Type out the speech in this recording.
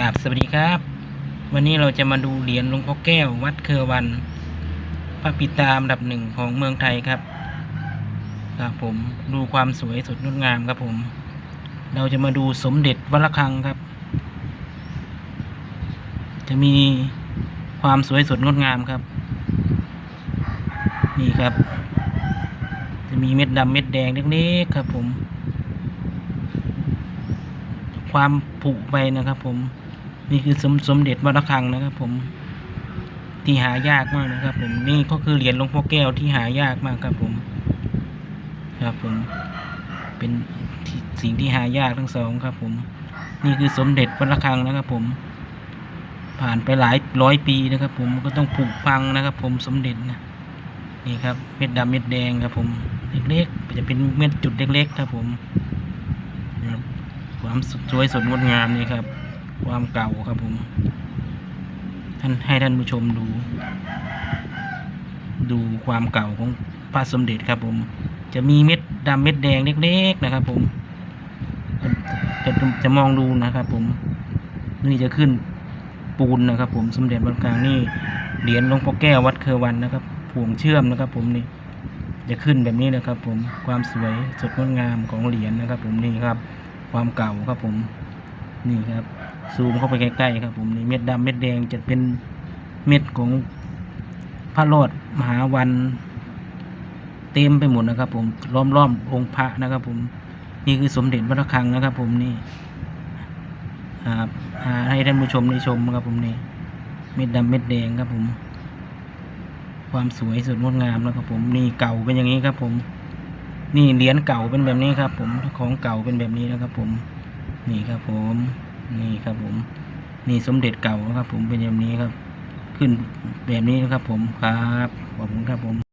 กราบสวัสดีครับ วันนี้เราจะมาดูเหรียญหลวงพ่อแก้ววัดเครือวัน พระปิตาอันดับหนึ่งของเมืองไทยครับครับผมดูความสวยสดงดงามครับผม เราจะมาดูสมเด็จวัดระฆังครับ จะมีความสวยสดงดงามครับ นี่ครับ จะมีเม็ดดำเม็ดแดงเล็กๆครับผมความผุไปนะครับผม นี่คือสมสมเด็จวัดระฆังนะครับ ผม ที่หายากมากนะครับ ผมนี่ก็คือเหรียญหลวงพ่อแก้วที่หายากมากครับ ผม ครับผม เป็นสิ่งที่หายากทั้งสองครับ ผม นี่คือสมเด็จวัดระฆังนะครับ ผม ผ่านไปหลายร้อยปีนะครับ ผมก็ต้องผุพังนะครับ ผมสมเด็จนะนี่ครับเม็ดดำเม็ดแดงครับ ผมเล็กๆจะเป็นเม็ดจุดเล็กๆครับ ผมครับความสวยสดงดงามนี่ครับ ความเก่าครับผม ท่านให้ท่านผู้ชมดู ดูความเก่าของพระสมเด็จครับผม จะมีเม็ดดำเม็ดแดงเล็ก ๆนะครับ ผมจะจะมองดูนะครับ ผม นี่จะขึ้นปูนนะครับ ผมสมเด็จวัดกลางนี่เหรียญหลวงพ่อแก้ววัดเครือวันนะครับผวงเชื่อมนะครับ ผมนี่จะขึ้นแบบนี้นะครับ ผมความสวยสดงดงามของเหรียญนะครับ ผมนี่ครับ ความเก่าครับผมนี่ครับ ซูมเข้าไปใกล้ๆครับผมนี่เม็ดดำเม็ดแดงจะเป็นเม็ดของพระรอดมหาวัน เต็มไปหมดนะครับ ผมล้อมรอองค์พระนะครับ ผมนี่คือสมเด็จพระระฆังนะครับ ผมนี่ครับให้ท่านผู้ชมได้ชมนะครับ ผมนี่เม็ดดำเม็ดแดงครับ ผม ความสวยสดงดงามนะครับ ผมนี่เก่าเป็นอย่างนี้ครับ ผม นี่เหรียญเก่าเป็นแบบนี้ครับ ผมของเก่าเป็นแบบนี้นะครับ ผม นี่ครับผม นี่ครับผม นี่สมเด็จเก่าครับผมเป็นแบบนี้ครับ ขึ้นแบบนี้นะครับผมครับขอบคุณครับผม